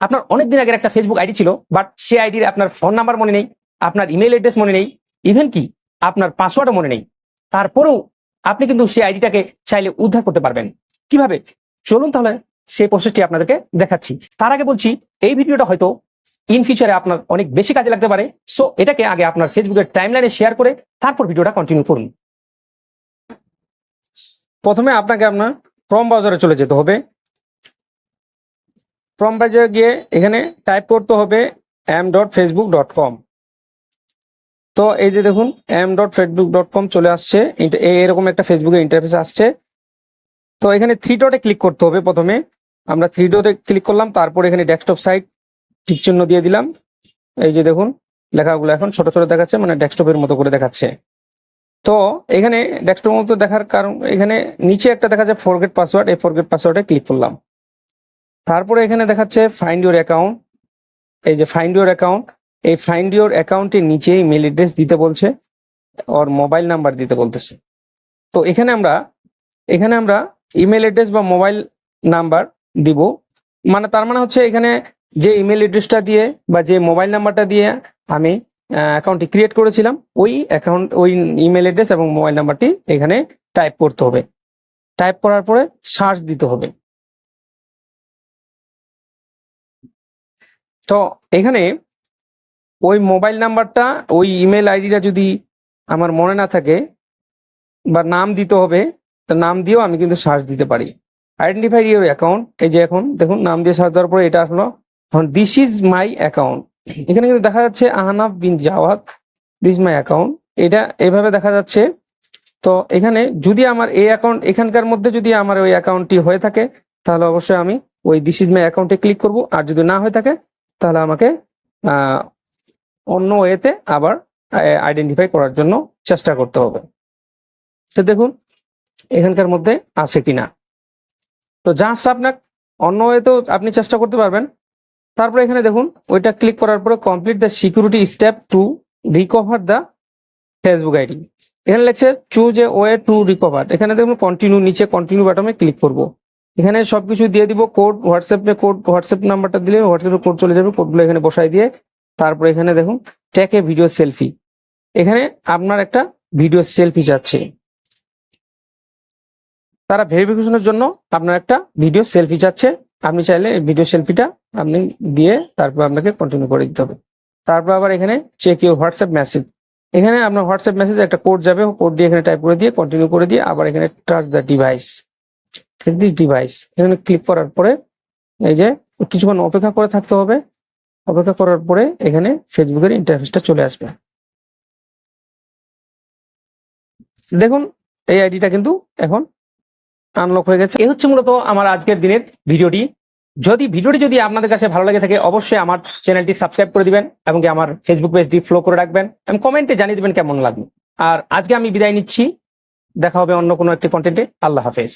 আপনার অনেক দিন আগের একটা ফেসবুক আইডি ছিল বাট সে আইডির আপনার ফোন নাম্বার মনে নেই, আপনার ইমেল অ্যাড্রেস মনে নেই ইভেন কি আপনার পাসওয়ার্ডও মনে নেই। তারপরেও আপনি কিন্তু সেই আইডিটাকে চাইলে উদ্ধার করতে পারবেন। কীভাবে? চলুন তাহলে সেই প্রসেসটি আপনাদেরকে দেখাচ্ছি। তার আগে বলছি, এই ভিডিওটা হয়তো ইন ফিউচারে আপনার অনেক বেশি কাজে লাগতে পারে। সো এটাকে আগে আপনার ফেসবুকের টাইমলাইনে শেয়ার করে তারপর ভিডিওটা কন্টিনিউ করুন। প্রথমে আপনাকে আপনার ক্রম ব্রাউজারে চলে যেতে হবে। ক্রম ব্রাউজারে গিয়ে এখানে টাইপ করতে হবে M dot Facebook dot com তো এই যে দেখুন M dot Facebook dot com চলে আসছে এরকম একটা ফেসবুকের ইন্টারফেস আসছে। তো এখানে থ্রি ডটে ক্লিক করতে হবে প্রথমে। আমরা থ্রি ডটে ক্লিক করলাম, তারপর এখানে ডেস্কটপ সাইট ঠিক চিহ্ন দিয়ে দিলাম। এই যে দেখুন, লেখাগুলো এখন ছোট ছোট দেখাচ্ছে মানে ডেস্কটপের মতো করে দেখাচ্ছে। তো এখানে ডেস্কটপ মতো দেখার কারণ এখানে নিচে একটা দেখা যায় ফরগেট পাসওয়ার্ড এই ফরগেট পাসওয়ার্ডে ক্লিক করলাম। তারপরে এখানে দেখাচ্ছে ফাইন্ড ইউর অ্যাকাউন্ট এই যে ফাইন্ড ইউর অ্যাকাউন্ট এই ফাইন্ড ইউর অ্যাকাউন্টের নিচে ইমেল অ্যাড্রেস দিতে বলছে ওর মোবাইল নাম্বার দিতে বলতেছে। তো এখানে আমরা এখানে আমরা ইমেল অ্যাড্রেস বা মোবাইল নাম্বার দিব। মানে তার মানে হচ্ছে এখানে যে ইমেল অ্যাড্রেসটা দিয়ে বা যে মোবাইল নাম্বারটা দিয়ে আমি অ্যাকাউন্টটি ক্রিয়েট করেছিলাম, ওই অ্যাকাউন্ট ওই ইমেল অ্যাড্রেস এবং মোবাইল নাম্বারটি এখানে টাইপ করতে হবে। টাইপ করার পরে সার্চ দিতে হবে। তো এখানে ওই মোবাইল নাম্বারটা, ওই ইমেল আইডিটা যদি আমার মনে না থাকে বা নাম দিতে হবে, তো নাম দিয়েও আমি কিন্তু সার্চ দিতে পারি। আইডেন্টিফাই ইউর অ্যাকাউন্ট এই যে এখন, দেখুন, নাম দিয়ে সার্চ দেওয়ার পরে এটা আসলো। এখন দিস ইজ মাই অ্যাকাউন্ট এখানে কিন্তু দেখা যাচ্ছে Ahnaf bin Jawad this my account এটা এভাবে দেখা যাচ্ছে। তো এখানে যদি আমার এই অ্যাকাউন্ট এখানকার মধ্যে যদি আমার ওই অ্যাকাউন্টটি হয়ে থাকে, তাহলে অবশ্যই আমি ওই দিস ইজ মাই অ্যাকাউন্টে ক্লিক করব। আর যদি না হয়ে থাকে তাহলে আমাকে অন্য ওয়েতে আবার আইডেন্টিফাই করার জন্য চেষ্টা করতে হবে। তো দেখুন, এখানকার মধ্যে আছে কিনা। তো জাস্ট আপনার অন্য ওয়েতেও আপনি চেষ্টা করতে পারবেন। তারপরে এখানে দেখুন, ওইটা ক্লিক করার পরে complete the security step to recover the Facebook ID এখানে লেখছে choose a way to recover এখানে দেখুন কন্টিনিউ নিচে কন্টিনিউ বাটনে ক্লিক করব। এখানে সবকিছু দিয়ে দিব কোড হোয়াটসঅ্যাপে কোড হোয়াটসঅ্যাপ নাম্বারটা দিলে হোয়াটসঅ্যাপে কোড চলে যাবে কোডগুলো এখানে বসাই দিয়ে তারপরে এখানে দেখুন এ ভিডিও সেলফি এখানে আপনার একটা ভিডিও সেলফি যাচ্ছে। তারা ভেরিফিকেশনের জন্য আপনার একটা ভিডিও সেলফি চাচ্ছে আপনি চাইলে ভিডিও সেলফিটা আপনি দিয়ে তারপর আপনাকে কন্টিনিউ করে দিতে হবে। তারপর আবার এখানে চেক ইউর হোয়াটসঅ্যাপ মেসেজ এখানে আপনার হোয়াটসঅ্যাপ মেসেজ একটা কোড যাবে কোড দিয়ে এখানে টাইপ করে দিয়ে কন্টিনিউ করে দিয়ে আবার এখানে touch the device this device এখানে ক্লিক করার পরে এই যে কিছুক্ষণ অপেক্ষা করে থাকতে হবে। অপেক্ষা করার পরে এখানে ফেসবুকের ইন্টারফেসটা চলে আসবে। দেখুন, এই আইডিটা কিন্তু এখন আনলক হয়ে গেছে। এই হচ্ছে মূলত আমার আজকের দিনের ভিডিওটি। যদি ভিডিওটি যদি আপনাদের কাছে ভালো লাগে থাকে, অবশ্যই আমার চ্যানেলটি সাবস্ক্রাইব করে দিবেন এবং আমার ফেসবুক পেজটি ফলো করে রাখবেন এবং কমেন্টে জানিয়ে দিবেন কেমন লাগবে আর আজকে আমি বিদায় নিচ্ছি। দেখা হবে অন্য কোনো একটি কন্টেন্টে আল্লাহ হাফেজ।